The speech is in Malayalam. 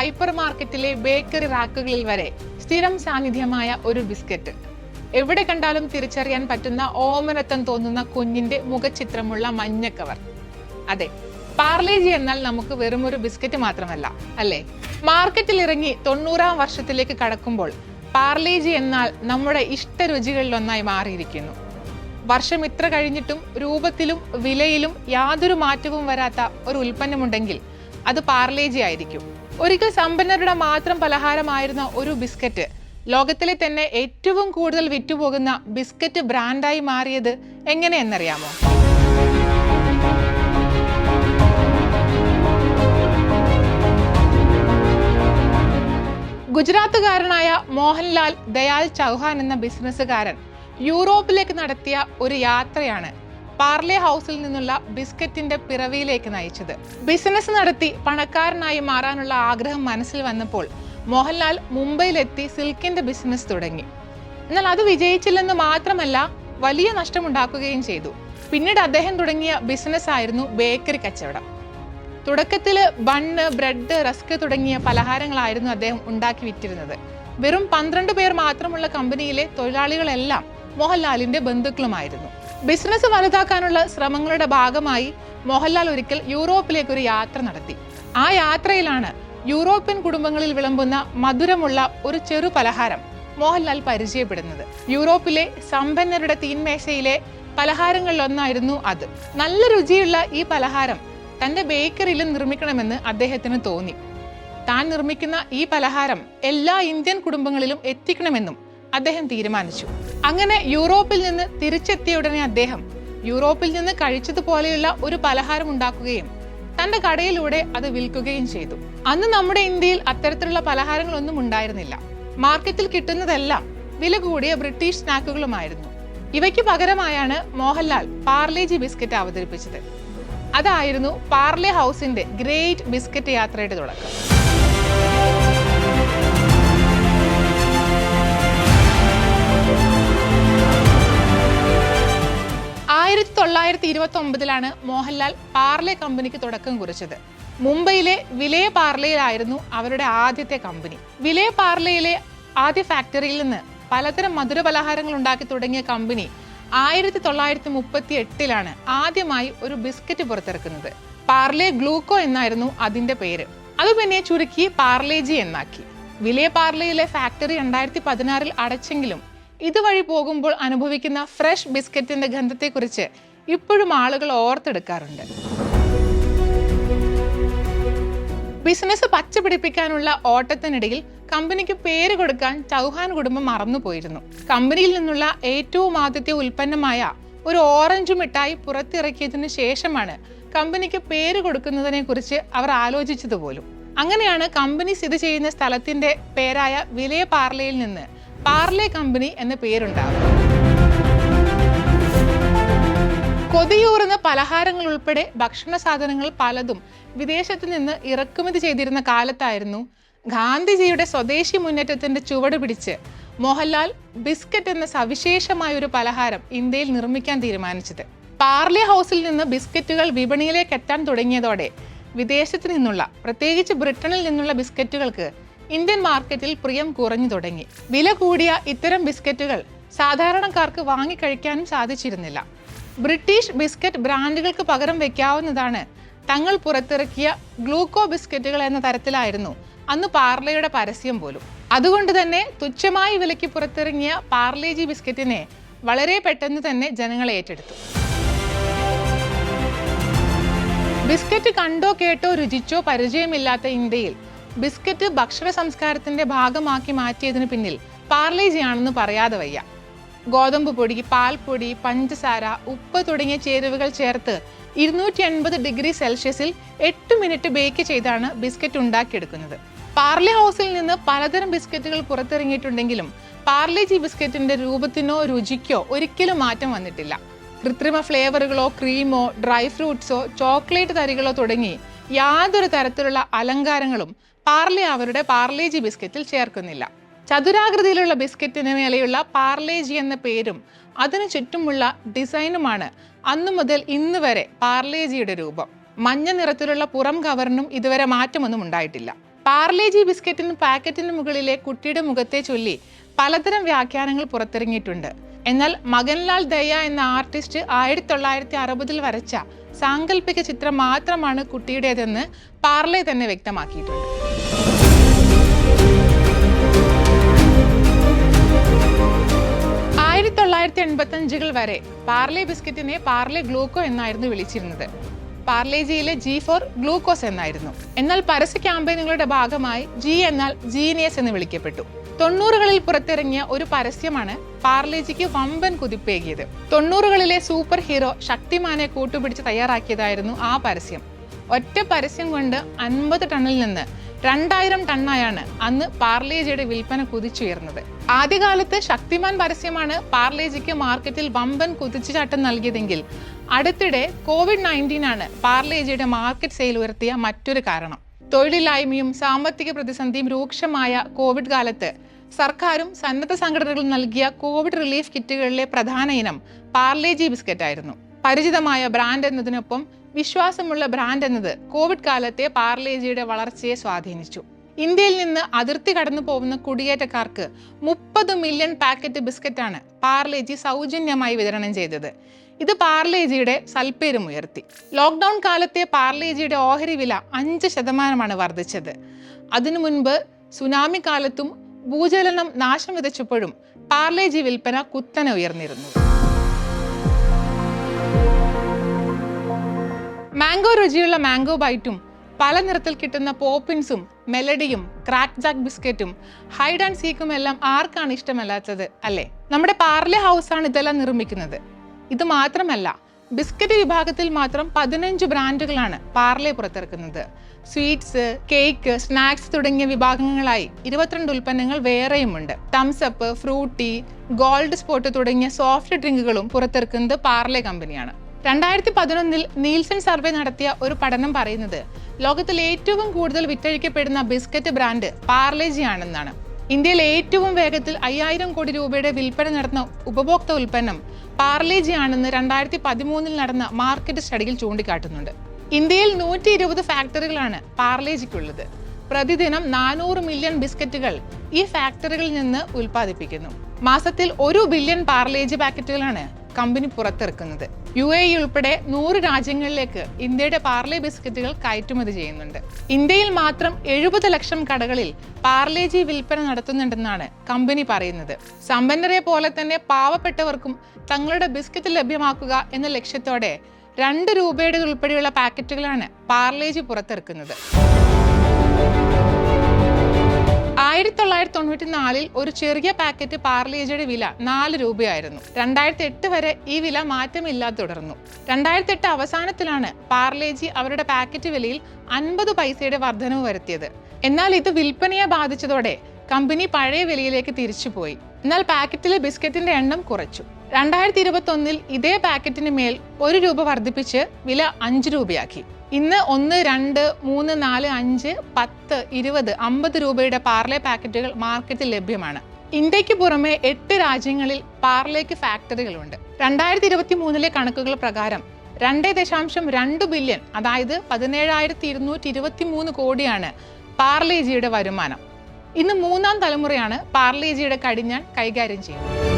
ഹൈപ്പർ മാർക്കറ്റിലെ ബേക്കറി റാക്കുകളിൽ വരെ സ്ഥിരം സാന്നിധ്യമായ ഒരു ബിസ്ക്കറ്റ്. എവിടെ കണ്ടാലും തിരിച്ചറിയാൻ പറ്റുന്ന ഓമനത്തം തോന്നുന്ന കുഞ്ഞിന്റെ മുഖചിത്രമുള്ള മഞ്ഞ കവർ. അതെ പാർലേജി എന്നാൽ നമുക്ക് വെറും ഒരു ബിസ്ക്കറ്റ് മാത്രമല്ല അല്ലേ? മാർക്കറ്റിൽ ഇറങ്ങി തൊണ്ണൂറാം വർഷത്തിലേക്ക് കടക്കുമ്പോൾ പാർലേജി എന്നാൽ നമ്മുടെ ഇഷ്ടരുചികളിലൊന്നായി മാറിയിരിക്കുന്നു. വർഷം ഇത്ര കഴിഞ്ഞിട്ടും രൂപത്തിലും വിലയിലും യാതൊരു മാറ്റവും വരാത്ത ഒരു ഉൽപ്പന്നമുണ്ടെങ്കിൽ അത് പാർലേജി ആയിരിക്കും. ഒരിക്കൽ സമ്പന്നരുടെ മാത്രം പലഹാരമായിരുന്ന ഒരു ബിസ്ക്കറ്റ് ലോകത്തിലെ തന്നെ ഏറ്റവും കൂടുതൽ വിറ്റുപോകുന്ന ബിസ്ക്കറ്റ് ബ്രാൻഡായി മാറിയത് എങ്ങനെയെന്നറിയാമോ? ഗുജറാത്തുകാരനായ മോഹൻലാൽ ദയാൽ ചൗഹാൻ എന്ന ബിസിനസ്സുകാരൻ യൂറോപ്പിലേക്ക് നടത്തിയ ഒരു യാത്രയാണ് പാർലെ ഹൗസിൽ നിന്നുള്ള ബിസ്ക്കറ്റിന്റെ പിറവിയിലേക്ക് നയിച്ചത്. ബിസിനസ് നടത്തി പണക്കാരനായി മാറാനുള്ള ആഗ്രഹം മനസ്സിൽ വന്നപ്പോൾ മോഹൻലാൽ മുംബൈയിലെത്തി സിൽക്കിന്റെ ബിസിനസ് തുടങ്ങി. എന്നാൽ അത് വിജയിച്ചില്ലെന്ന് മാത്രമല്ല വലിയ നഷ്ടമുണ്ടാക്കുകയും ചെയ്തു. പിന്നീട് അദ്ദേഹം തുടങ്ങിയ ബിസിനസ് ആയിരുന്നു ബേക്കറി കച്ചവടം. തുടക്കത്തിൽ ബണ്ണ് ബ്രെഡ് റസ്ക് തുടങ്ങിയ പലഹാരങ്ങളായിരുന്നു അദ്ദേഹം ഉണ്ടാക്കി വിറ്റിരുന്നത്. വെറും പന്ത്രണ്ട് പേർ മാത്രമുള്ള കമ്പനിയിലെ തൊഴിലാളികളെല്ലാം മോഹൻലാലിന്റെ ബന്ധുക്കളുമായിരുന്നു. ബിസിനസ് വലുതാക്കാനുള്ള ശ്രമങ്ങളുടെ ഭാഗമായി മോഹൻലാൽ ഒരിക്കൽ യൂറോപ്പിലേക്ക് ഒരു യാത്ര നടത്തി. ആ യാത്രയിലാണ് യൂറോപ്യൻ കുടുംബങ്ങളിൽ വിളമ്പുന്ന മധുരമുള്ള ഒരു ചെറു പലഹാരം മോഹൻലാൽ പരിചയപ്പെടുന്നത്. യൂറോപ്പിലെ സമ്പന്നരുടെ തീൻമേശയിലെ പലഹാരങ്ങളിലൊന്നായിരുന്നു അത്. നല്ല രുചിയുള്ള ഈ പലഹാരം തന്റെ ബേക്കറിയിൽ നിർമ്മിക്കണമെന്ന് അദ്ദേഹത്തിന് തോന്നി. താൻ നിർമ്മിക്കുന്ന ഈ പലഹാരം എല്ലാ ഇന്ത്യൻ കുടുംബങ്ങളിലും എത്തിക്കണമെന്നും അദ്ദേഹം തീരുമാനിച്ചു. അങ്ങനെ യൂറോപ്പിൽ നിന്ന് തിരിച്ചെത്തിയ ഉടനെ അദ്ദേഹം യൂറോപ്പിൽ നിന്ന് കഴിച്ചതുപോലെയുള്ള ഒരു പലഹാരം ഉണ്ടാക്കുകയും തന്റെ കടയിലൂടെ അത് വിൽക്കുകയും ചെയ്തു. അന്ന് നമ്മുടെ ഇന്ത്യയിൽ അത്തരത്തിലുള്ള പലഹാരങ്ങളൊന്നും ഉണ്ടായിരുന്നില്ല. മാർക്കറ്റിൽ കിട്ടുന്നതെല്ലാം വില കൂടിയ ബ്രിട്ടീഷ് സ്നാക്കുകളുമായിരുന്നു. ഇവയ്ക്ക് പകരമായാണ് മോഹൻലാൽ പാർലേജി ബിസ്ക്കറ്റ് അവതരിപ്പിച്ചത്. അതായിരുന്നു പാർലെ ഹൗസിന്റെ ഗ്രേറ്റ് ബിസ്ക്കറ്റ് യാത്രയുടെ തുടക്കം. തൊള്ളായിരത്തി ഇരുപത്തി ഒമ്പതിലാണ് മോഹൻലാൽ പാർലെ കമ്പനിക്ക് തുടക്കം കുറിച്ചത്. മുംബൈയിലെ വിലയ പാർലയിലായിരുന്നു അവരുടെ ആദ്യത്തെ കമ്പനി. വിലയ പാർലയിലെ ആദ്യ ഫാക്ടറിയിൽ നിന്ന് പലതരം മധുര പലഹാരങ്ങൾ ഉണ്ടാക്കി തുടങ്ങിയ കമ്പനി ആയിരത്തി തൊള്ളായിരത്തി മുപ്പത്തി എട്ടിലാണ് ആദ്യമായി ഒരു ബിസ്ക്കറ്റ് പുറത്തിറക്കുന്നത്. പാർലെ ഗ്ലൂക്കോ എന്നായിരുന്നു അതിന്റെ പേര്. അത് പിന്നെ ചുരുക്കി പാർലേജി എന്നാക്കി. വിലയ പാർലയിലെ ഫാക്ടറി രണ്ടായിരത്തി പതിനാറിൽ അടച്ചെങ്കിലും ഇതുവഴി പോകുമ്പോൾ അനുഭവിക്കുന്ന ഫ്രഷ് ബിസ്ക്കറ്റിന്റെ ഗന്ധത്തെക്കുറിച്ച് ഇപ്പോഴും ആളുകൾ ഓർത്തെടുക്കാറുണ്ട്. ബിസിനസ് പച്ചപിടിപ്പിക്കാനുള്ള ഓട്ടത്തിനിടയിൽ കമ്പനിക്ക് പേര് കൊടുക്കാൻ ചൗഹാൻ കുടുംബം മറന്നുപോയിരുന്നു. കമ്പനിയിൽ നിന്നുള്ള ഏറ്റവും ആദ്യത്തെ ഉൽപ്പന്നമായ ഒരു ഓറഞ്ച് മിഠായി പുറത്തിറക്കിയതിനു ശേഷമാണ് കമ്പനിക്ക് പേര് കൊടുക്കുന്നതിനെക്കുറിച്ച് അവർ ആലോചിച്ചത് പോലും അങ്ങനെയാണ് കമ്പനി സ്ഥിതി ചെയ്യുന്ന സ്ഥലത്തിന്റെ പേരായ വിലയ പാർലയിൽ നിന്ന് പാർലെ കമ്പനി എന്ന പേരുണ്ടാകുന്നത് കൊതിയൂറുന്ന പലഹാരങ്ങൾ ഉൾപ്പെടെ ഭക്ഷണ സാധനങ്ങൾ പലതും വിദേശത്ത് നിന്ന് ഇറക്കുമതി ചെയ്തിരുന്ന കാലത്തായിരുന്നു ഗാന്ധിജിയുടെ സ്വദേശി മുന്നേറ്റത്തിന്റെ ചുവട് പിടിച്ച് മോഹൻലാൽ ബിസ്ക്കറ്റ് എന്ന സവിശേഷമായ ഒരു പലഹാരം ഇന്ത്യയിൽ നിർമ്മിക്കാൻ തീരുമാനിച്ചത്. പാർലി ഹൗസിൽ നിന്ന് ബിസ്ക്കറ്റുകൾ വിപണിയിലേക്ക് എത്താൻ തുടങ്ങിയതോടെ വിദേശത്ത് നിന്നുള്ള പ്രത്യേകിച്ച് ബ്രിട്ടനിൽ നിന്നുള്ള ബിസ്ക്കറ്റുകൾക്ക് ഇന്ത്യൻ മാർക്കറ്റിൽ പ്രിയം കുറഞ്ഞു തുടങ്ങി. വില കൂടിയ ഇത്തരം ബിസ്ക്കറ്റുകൾ സാധാരണക്കാർക്ക് വാങ്ങിക്കഴിക്കാനും സാധിച്ചിരുന്നില്ല. ബ്രിട്ടീഷ് ബിസ്ക്കറ്റ് ബ്രാൻഡുകൾക്ക് പകരം വെക്കാവുന്നതാണ്. തങ്ങൾ പുറത്തിറക്കിയ ഗ്ലൂക്കോ ബിസ്ക്കറ്റുകൾ എന്ന തരത്തിലായിരുന്നു. അന്ന് പാർലയുടെ പരസ്യം പോലും. അതുകൊണ്ട് തന്നെ തുച്ഛമായി വിലയ്ക്ക് പുറത്തിറങ്ങിയ പാർലേജി ബിസ്ക്കറ്റിനെ വളരെ പെട്ടെന്ന് തന്നെ ജനങ്ങൾ ഏറ്റെടുത്തു. ബിസ്ക്കറ്റ് കണ്ടോ കേട്ടോ രുചിച്ചോ പരിചയമില്ലാത്ത ഇന്ത്യയിൽ ബിസ്ക്കറ്റ് ഭക്ഷണ സംസ്കാരത്തിന്റെ ഭാഗമാക്കി മാറ്റിയതിനു പിന്നിൽ പാർലേജിയാണെന്ന് പറയാതെ വയ്യ. ഗോതമ്പ് പൊടി പാൽപ്പൊടി പഞ്ചസാര ഉപ്പ് തുടങ്ങിയ ചേരുവകൾ ചേർത്ത് ഇരുന്നൂറ്റി അൻപത് ഡിഗ്രി സെൽഷ്യസിൽ എട്ട് മിനിറ്റ് ബേക്ക് ചെയ്താണ് ബിസ്ക്കറ്റ് ഉണ്ടാക്കിയെടുക്കുന്നത്. പാർലെ ഹൗസിൽ നിന്ന് പലതരം ബിസ്ക്കറ്റുകൾ പുറത്തിറങ്ങിയിട്ടുണ്ടെങ്കിലും പാർലേജി ബിസ്ക്കറ്റിന്റെ രൂപത്തിനോ രുചിക്കോ ഒരിക്കലും മാറ്റം വന്നിട്ടില്ല. കൃത്രിമ ഫ്ലേവറുകളോ ക്രീമോ ഡ്രൈ ഫ്രൂട്ട്സോ ചോക്ലേറ്റ് തരികളോ തുടങ്ങി യാതൊരു തരത്തിലുള്ള അലങ്കാരങ്ങളും പാർലെ അവരുടെ പാർലേജി ബിസ്ക്കറ്റിൽ ചേർക്കുന്നില്ല. ചതുരാകൃതിയിലുള്ള ബിസ്ക്കറ്റിന് മേലെയുള്ള പാർലേജി എന്ന പേരും അതിനു ചുറ്റുമുള്ള ഡിസൈനുമാണ് അന്നു മുതൽ ഇന്ന് വരെ പാർലേജിയുടെ രൂപം. മഞ്ഞ നിറത്തിലുള്ള പുറം കവറിനും ഇതുവരെ മാറ്റമൊന്നും ഉണ്ടായിട്ടില്ല. പാർലേജി ബിസ്ക്കറ്റിന് പാക്കറ്റിന് മുകളിലെ കുട്ടിയുടെ മുഖത്തെ ചൊല്ലി പലതരം വ്യാഖ്യാനങ്ങൾ പുറത്തിറങ്ങിയിട്ടുണ്ട്. എന്നാൽ മകൻലാൽ ദയ എന്ന ആർട്ടിസ്റ്റ് ആയിരത്തി തൊള്ളായിരത്തി അറുപതിൽ വരച്ച സാങ്കല്പിക ചിത്രം മാത്രമാണ് കുട്ടിയുടേതെന്ന് പാർലെ തന്നെ വ്യക്തമാക്കിയിട്ടുണ്ട്. തൊള്ളായിരത്തി എൺപത്തി വരെ പാർലെ ബിസ്ക്കറ്റിനെ പാർലെ ഗ്ലൂക്കോ എന്നായിരുന്നു വിളിച്ചിരുന്നത്. പാർലേജിയിലെ ജി ഫോർ ഗ്ലൂക്കോസ് എന്നായിരുന്നു. എന്നാൽ പരസ്യ ക്യാമ്പയിനുകളുടെ ഭാഗമായി ജി എന്നാൽ ജീനിയസ് എന്ന് വിളിക്കപ്പെട്ടു. തൊണ്ണൂറുകളിൽ പുറത്തിറങ്ങിയ ഒരു പരസ്യമാണ് പാർലേജിക്ക് വമ്പൻ കുതിപ്പേകിയത്. തൊണ്ണൂറുകളിലെ സൂപ്പർ ഹീറോ ശക്തിമാനെ കൂട്ടുപിടിച്ച് തയ്യാറാക്കിയതായിരുന്നു ആ പരസ്യം. ഒറ്റ പരസ്യം കൊണ്ട് അൻപത് ടണ്ണിൽ നിന്ന് രണ്ടായിരം ടണ്ണായാണ് അന്ന് പാർലേജിയുടെ വിൽപ്പന കുതിച്ചുയർന്നത്. ആദ്യകാലത്ത് ശക്തിമാൻ പരസ്യമാണ് പാർലേജിക്ക് മാർക്കറ്റിൽ വമ്പൻ കുതിച്ചുചാട്ടം നൽകിയതെങ്കിൽ അടുത്തിടെ കോവിഡ് നയന്റീൻ ആണ് പാർലേജിയുടെ മാർക്കറ്റ് സെയിൽ ഉയർത്തിയ മറ്റൊരു കാരണം. തൊഴിലില്ലായ്മയും സാമ്പത്തിക പ്രതിസന്ധിയും രൂക്ഷമായ കോവിഡ് കാലത്ത് സർക്കാരും സന്നദ്ധ സംഘടനകളും നൽകിയ കോവിഡ് റിലീഫ് കിറ്റുകളിലെ പ്രധാന ഇനം പാർലേജി ബിസ്ക്കറ്റ് ആയിരുന്നു പരിചിതമായ ബ്രാൻഡ് എന്നതിനൊപ്പം വിശ്വാസമുള്ള ബ്രാൻഡ് എന്നത് കോവിഡ് കാലത്തെ പാർലേജിയുടെ വളർച്ചയെ സ്വാധീനിച്ചു. ഇന്ത്യയിൽ നിന്ന് അതിർത്തി കടന്നു പോകുന്ന കുടിയേറ്റക്കാർക്ക് മുപ്പത് മില്യൺ പാക്കറ്റ് ബിസ്ക്കറ്റാണ് പാർലേജി സൗജന്യമായി വിതരണം ചെയ്തത്. ഇത് പാർലേജിയുടെ സൽപ്പേരും ഉയർത്തി. ലോക്ക്ഡൗൺ കാലത്തെ പാർലേജിയുടെ ഓഹരി വില അഞ്ച് ശതമാനമാണ് വർദ്ധിച്ചത്. അതിനു മുൻപ് സുനാമി കാലത്തും ഭൂചലനം നാശം വിതച്ചപ്പോഴും പാർലേജി വിൽപ്പന കുത്തനെ ഉയർന്നിരുന്നു. മാംഗോ രുചിയുള്ള മാംഗോ ബൈറ്റും പല നിറത്തിൽ കിട്ടുന്ന പോപ്പിൻസും മെലഡിയും ക്രാക്ക് ജാക്ക് ബിസ്ക്കറ്റും ഹൈഡ് ആൻഡ് സീക്കും എല്ലാം ആർക്കാണ് ഇഷ്ടമല്ലാത്തത് അല്ലേ? നമ്മുടെ പാർലെ ഹൗസാണ് ഇതെല്ലാം നിർമ്മിക്കുന്നത്. ഇത് മാത്രമല്ല ബിസ്ക്കറ്റ് വിഭാഗത്തിൽ മാത്രം പതിനഞ്ച് ബ്രാൻഡുകളാണ് പാർലെ പുറത്തിറക്കുന്നത്. സ്വീറ്റ്സ് കേക്ക് സ്നാക്സ് തുടങ്ങിയ വിഭാഗങ്ങളായി ഇരുപത്തിരണ്ട് ഉൽപ്പന്നങ്ങൾ വേറെയുമുണ്ട്. Thums Up Frooti Gold Spot തുടങ്ങിയ സോഫ്റ്റ് ഡ്രിങ്കുകളും പുറത്തിറക്കുന്നത് പാർലെ കമ്പനിയാണ്. രണ്ടായിരത്തി പതിനൊന്നിൽ നീൽസൺ സർവേ നടത്തിയ ഒരു പഠനം പറയുന്നത് ലോകത്തിൽ ഏറ്റവും കൂടുതൽ വിറ്റഴിക്കപ്പെടുന്ന ബിസ്ക്കറ്റ് ബ്രാൻഡ് പാർലേജി ആണെന്നാണ്. ഇന്ത്യയിൽ ഏറ്റവും വേഗത്തിൽ അയ്യായിരം കോടി രൂപയുടെ വിൽപ്പന നടന്ന ഉപഭോക്തൃ ഉൽപ്പന്നം പാർലേജി ആണെന്ന് രണ്ടായിരത്തി പതിമൂന്നിൽ നടന്ന മാർക്കറ്റ് സ്റ്റഡിയിൽ ചൂണ്ടിക്കാട്ടുന്നുണ്ട്. ഇന്ത്യയിൽ നൂറ്റി ഇരുപത് ഫാക്ടറികളാണ് പാർലേജിക്കുള്ളത്. പ്രതിദിനം നാനൂറ് മില്യൺ ബിസ്ക്കറ്റുകൾ ഈ ഫാക്ടറികളിൽ നിന്ന് ഉൽപ്പാദിപ്പിക്കുന്നു. മാസത്തിൽ ഒരു ബില്യൺ പാർലേജി പാക്കറ്റുകളാണ് കമ്പനി പുറത്തിറക്കുന്നത്. യു എ ഇ ഉൾപ്പെടെ നൂറ് രാജ്യങ്ങളിലേക്ക് ഇന്ത്യയുടെ പാർലെ ബിസ്ക്കറ്റുകൾ കയറ്റുമതി ചെയ്യുന്നുണ്ട്. ഇന്ത്യയിൽ മാത്രം എഴുപത് ലക്ഷം കടകളിൽ പാർലേജി വിൽപ്പന നടത്തുന്നുണ്ടെന്നാണ് കമ്പനി പറയുന്നത്. സമ്പന്നരെ പോലെ തന്നെ പാവപ്പെട്ടവർക്കും തങ്ങളുടെ ബിസ്ക്കറ്റ് ലഭ്യമാക്കുക എന്ന ലക്ഷ്യത്തോടെ രണ്ട് രൂപയുടെ ഉൾപ്പെടെയുള്ള പാക്കറ്റുകളാണ് പാർലേജി പുറത്തിറക്കുന്നത്. ആയിരത്തി തൊള്ളായിരത്തി തൊണ്ണൂറ്റി നാലിൽ ഒരു ചെറിയ പാക്കറ്റ് പാർലേജയുടെ വില നാല് രൂപയായിരുന്നു. രണ്ടായിരത്തി എട്ട് വരെ ഈ വില മാറ്റമില്ലാതെ തുടർന്നു. രണ്ടായിരത്തി എട്ട് അവസാനത്തിലാണ് പാർലേജി അവരുടെ പാക്കറ്റ് വിലയിൽ അൻപത് പൈസയുടെ വർധനവ് വരുത്തിയത്. എന്നാൽ ഇത് വിൽപ്പനയെ ബാധിച്ചതോടെ കമ്പനി പഴയ വിലയിലേക്ക് തിരിച്ചുപോയി. എന്നാൽ പാക്കറ്റിലെ ബിസ്ക്കറ്റിന്റെ എണ്ണം കുറച്ചു. രണ്ടായിരത്തി ഇരുപത്തി ഒന്നിൽ ഇതേ പാക്കറ്റിന് മേൽ ഒരു രൂപ വർദ്ധിപ്പിച്ച് വില അഞ്ച് രൂപയാക്കി. ഇന്ന് ഒന്ന് രണ്ട് മൂന്ന് നാല് അഞ്ച് പത്ത് ഇരുപത് അമ്പത് രൂപയുടെ പാർലെ പാക്കറ്റുകൾ മാർക്കറ്റിൽ ലഭ്യമാണ്. ഇന്ത്യയ്ക്ക് പുറമെ എട്ട് രാജ്യങ്ങളിൽ പാർലേക്ക് ഫാക്ടറികളുണ്ട്. രണ്ടായിരത്തി ഇരുപത്തി മൂന്നിലെ കണക്കുകൾ പ്രകാരം രണ്ട് ദശാംശം രണ്ട് ബില്യൺ അതായത് പതിനേഴായിരത്തി ഇരുന്നൂറ്റി ഇരുപത്തി മൂന്ന് കോടിയാണ് പാർലേജിയുടെ വരുമാനം. ഇന്ന് മൂന്നാം തലമുറയാണ് പാർലേജിയുടെ കടിഞ്ഞാൻ കൈകാര്യം ചെയ്യുന്നത്.